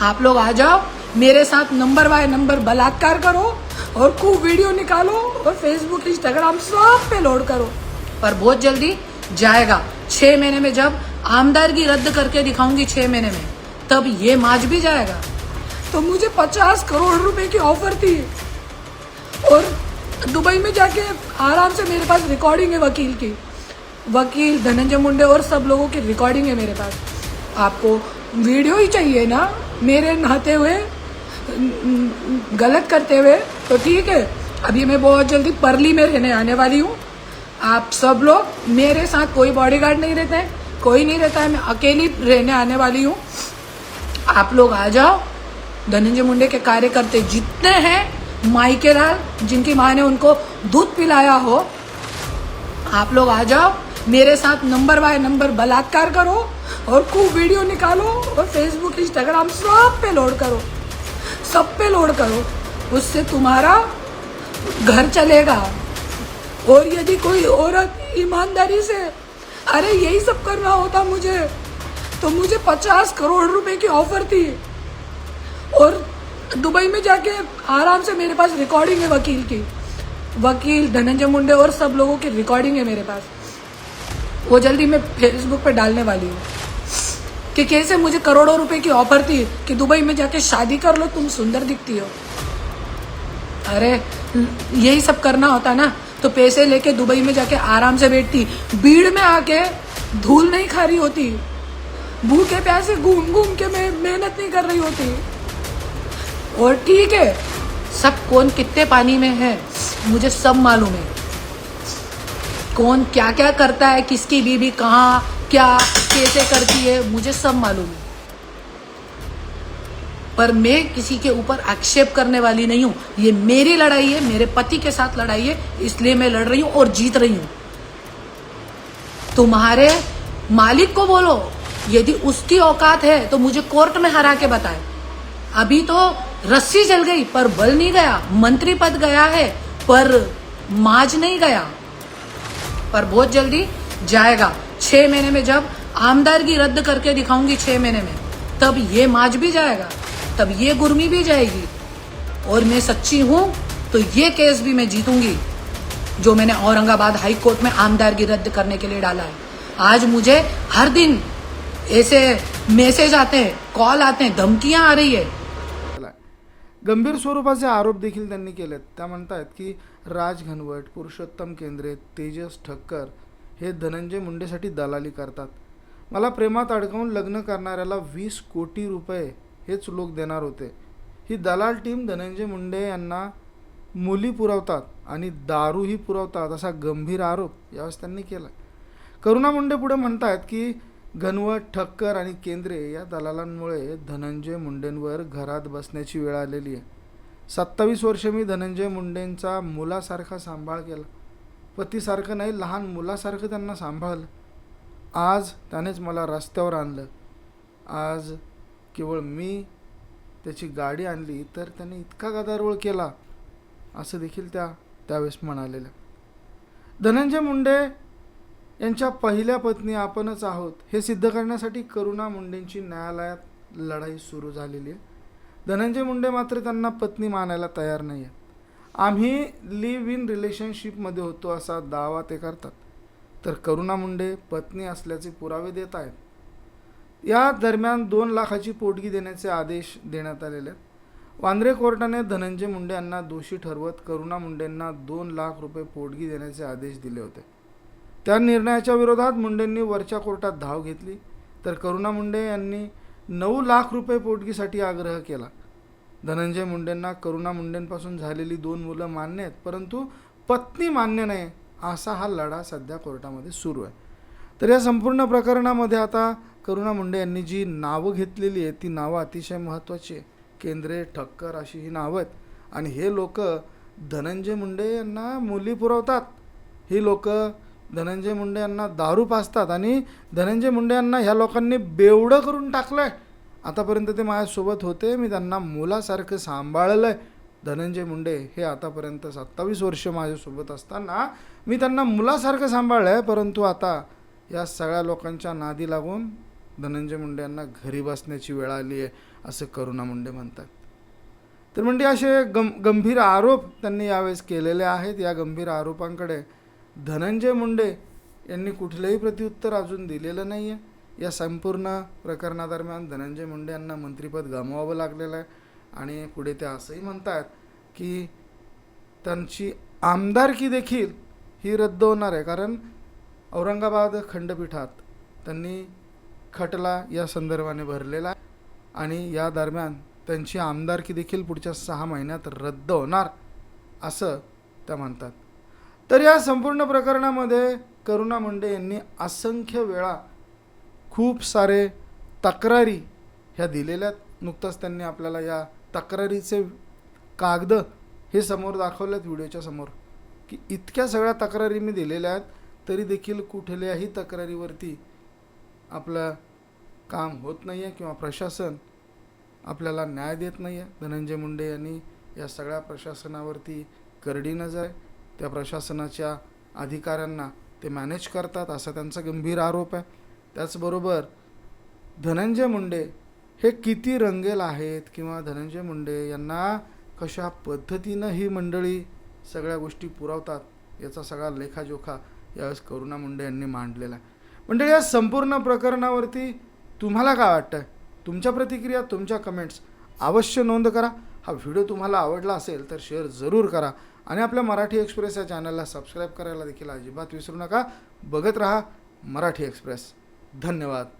आप लोग आ जाओ, मेरे साथ नंबर बाय नंबर बलात्कार करो और खूब वीडियो निकालो और फेसबुक इंस्टाग्राम सब पे लोड करो। पर बहुत जल्दी जाएगा। छह महीने में जब आमदारगी रद्द करके दिखाऊँगी छह महीने में, तब ये माज भी जाएगा। तो मुझे पचास करोड़ रुपए की ऑफ़र थी। और दुबई में जाके आराम से मेरे पास रिकॉर्डिंग है वकील की। वकील, धनंजय मुंडे और सब लोगों की रिकॉर्डिंग है मेरे पास। आपको वीडियो ही चाहिए ना? मेरे नहाते हुए, गलत करते हुए तो ठीक है। अभी मैं बहुत जल्दी परली में रहने, आने वाली हूँ। आप सब लोग मेरे साथ कोई बॉडीगार्ड नहीं रहते हैं, कोई नहीं रहता है। मैं अकेली रहने, आने वाली हूँ। आप लोग आ जाओ। धनंजय मुंडे के कार्यकर्ते जितने हैं माइके लाल, जिनकी माँ ने उनको दूध पिलाया हो, आप लोग आ जाओ। मेरे साथ नंबर बाय नंबर बलात्कार करो। और खूब वीडियो निकालो और फेसबुक इंस्टाग्राम सब पे लोड करो। सब पे लोड करो। उससे तुम्हारा घर चलेगा। और यदि कोई औरत ईमानदारी से, अरे, यही सब करना होता मुझे। तो मुझे पचास करोड़ रुपए की ऑफ़र थी। और दुबई में जाके आराम से मेरे पास रिकॉर्डिंग है वकील की। वकील, धनंजय मुंडे और सब लोगों की रिकॉर्डिंग है मेरे पास। वो जल्दी मैं फेसबुक पे डालने वाली हूँ। कि कैसे मुझे करोड़ों रुपए की ऑफ़र थी कि दुबई में जाके शादी कर लो, तुम सुंदर दिखती हो। अरे, यही सब करना होता ना तो पैसे लेके दुबई में जाके आराम से बैठती। भीड़ में आके धूल नहीं खा रही होती। भूखे प्यासे घूम घूम के मैं मेहनत नहीं कर रही होती। और ठीक है, सब कौन कितने पानी में है, मुझे सब मालूम है। कौन क्या क्या करता है, किसकी बीबी कहाँ क्या कैसे करती है, मुझे सब मालूम है। पर मैं किसी के ऊपर आक्षेप करने वाली नहीं हूँ। ये मेरी लड़ाई है, मेरे पति के साथ लड़ाई है, इसलिए मैं लड़ रही हूँ और जीत रही हूँ। तुम्हारे मालिक को बोलो, यदि उसकी औकात है तो मुझे कोर्ट में हरा के बताए। अभी तो रस्सी जल गई, पर बल नहीं गया, मंत्री पद गया है, पर माज नहीं गया। पर बहुत जल्दी जाएगा। छह महीने में जब आमदारगी रद्द करके दिखाऊँगी छह महीने में, तब ये माज भी जाएगा, तब ये गुर्मी भी जाएगी। और मैं सच्ची हूँ तो ये केस भी मैं जीतूँगी, जो मैंने औरंगाबाद हाई कोर्ट में आमदारगी रद्द करने के लिए डाला है। आज मुझे हर दिन ऐसे मैसेज आते हैं, कॉल आते हैं, धमकियाँ आ रही है. गंभीर स्वरूपाचे आरोप देखील त्यांनी केलेत. त्या की राज घनवट, पुरुषोत्तम केंद्रे, तेजस ठक्कर हे धनंजय मुंडेसाठी दलाली करतात. मला प्रेमात अडकवून लग्न करणाऱ्याला वीस कोटी रुपये हेच लोक देणार होते. ही दलाल टीम धनंजय मुंडे यांना मुली पुरवतात आणि दारूही पुरवतात असा गंभीर आरोप यावेळेस त्यांनी केला करुणा मुंडे पुढे म्हणतायत की घनवट ठक्कर आणि केंद्रे या दलालांमुळे धनंजय मुंडेंवर घरात बसण्याची वेळ आलेली आहे. सत्तावीस वर्ष मी धनंजय मुंडेंचा मुलासारखा सांभाळ केला. पतीसारखं नाही लहान मुलासारखं त्यांना सांभाळलं आज त्यानेच मला रस्त्यावर आणलं. आज केवळ मी त्याची गाडी आणली तर त्याने इतका गदारोळ केला असं देखील त्या त्यावेळेस म्हणालेल्या. धनंजय मुंडे यांच्या पहिल्या पत्नी आपणच आहोत हे सिद्ध करण्यासाठी करुणा मुंडेंची न्यायालयात लढाई सुरू झालेली आहे. धनंजय मुंडे मात्र त्यांना पत्नी मानायला तयार नाही आहे आम्ही लिव्ह इन रिलेशनशिपमध्ये होतो असा दावा ते करतात. तर करुणा मुंडे पत्नी असल्याचे पुरावे देत आहेत. या दरम्यान दोन लाखाची पोटगी देण्याचे आदेश देण्यात आलेले आहेत. वांद्रे कोर्टाने धनंजय मुंडे यांना दोषी ठरवत करुणा मुंडेंना दोन लाख रुपये पोटगी देण्याचे आदेश दिले होते. त्या निर्णयाच्या विरोधात मुंडेंनी वरच्या कोर्टात धाव घेतली. तर करुणा मुंडे यांनी नऊ लाख रुपये पोटगीसाठी आग्रह केला. धनंजय मुंडेंना करुणा मुंडेंपासून झालेली दोन मुलं मान्य आहेत परंतु पत्नी मान्य नाही असा हा लढा सध्या कोर्टामध्ये सुरू आहे. तर या संपूर्ण प्रकरणामध्ये आता करुणा मुंडे यांनी जी नावं घेतलेली आहेत ती नावं अतिशय महत्त्वाची आहे केंद्रे ठक्कर अशी ही नावं आहेत. आणि हे लोक धनंजय मुंडे यांना मुली पुरवतात. ही लोक धनंजय मुंडे यांना दारू पाजतात आणि धनंजय मुंडे यांना ह्या लोकांनी बेवडं करून टाकलं आहे आतापर्यंत ते माझ्यासोबत होते. मी त्यांना मुलासारखं सांभाळलं आहे धनंजय मुंडे हे आतापर्यंत सत्तावीस वर्ष माझ्यासोबत असताना मी त्यांना मुलासारखं सांभाळलं आहे परंतु आता या सगळ्या लोकांच्या नादी लागून धनंजय मुंडे यांना घरी बसण्याची वेळ आली आहे असं करुणा मुंडे म्हणतात. तर म्हणजे असे गं गंभीर आरोप त्यांनी यावेळेस केलेले आहेत. या गंभीर आरोपांकडे धनंजय मुंडे यांनी कुठलंही प्रत्युत्तर अजून दिलेलं नाही आहे या संपूर्ण प्रकरणादरम्यान धनंजय मुंडे यांना मंत्रिपद गमवावं लागलेलं आहे. आणि पुढे ते असंही म्हणतात की त्यांची आमदारकी देखील ही रद्द होणार आहे. कारण औरंगाबाद खंडपीठात त्यांनी खटला या संदर्भाने भरलेला आहे. आणि या दरम्यान त्यांची आमदारकी देखील पुढच्या सहा महिन्यात रद्द होणार असं त्या म्हणतात. तर या संपूर्ण प्रकरणामध्ये करुणा मुंडे यांनी असंख्य वेळा खूप सारे तक्रारी ह्या दिलेल्या आहेत नुकतंच त्यांनी आपल्याला या तक्रारीचे कागद हे समोर दाखवलेत व्हिडिओच्या समोर. की इतक्या सगळ्या तक्रारी मी दिलेल्या आहेत तरी देखील कुठल्याही तक्रारीवरती आपलं काम होत नाही आहे किंवा प्रशासन आपल्याला न्याय देत नाही आहे धनंजय मुंडे यांनी या सगळ्या प्रशासनावरती करडी नजर आहे. त्या प्रशासनाच्या अधिकाऱ्यांना ते मॅनेज करतात असा त्यांचा गंभीर आरोप आहे. त्याचबरोबर धनंजय मुंडे हे किती रंगेल आहेत किंवा धनंजय मुंडे यांना कशा पद्धतीनं ही मंडळी सगळ्या गोष्टी पुरवतात याचा सगळा लेखाजोखा यावेळेस करुणा मुंडे यांनी मांडलेला आहे. मंडळी या संपूर्ण प्रकरणावरती तुम्हाला काय वाटतं तुमच्या प्रतिक्रिया तुमच्या कमेंट्स अवश्य नोंद करा. हा व्हिडिओ तुम्हाला आवडला असेल तर शेअर जरूर करा आणि आपल्या मराठी एक्सप्रेस या चॅनलला सबस्क्राईब करायला देखील अजिबात विसरू नका. बघत राहा मराठी एक्सप्रेस धन्यवाद.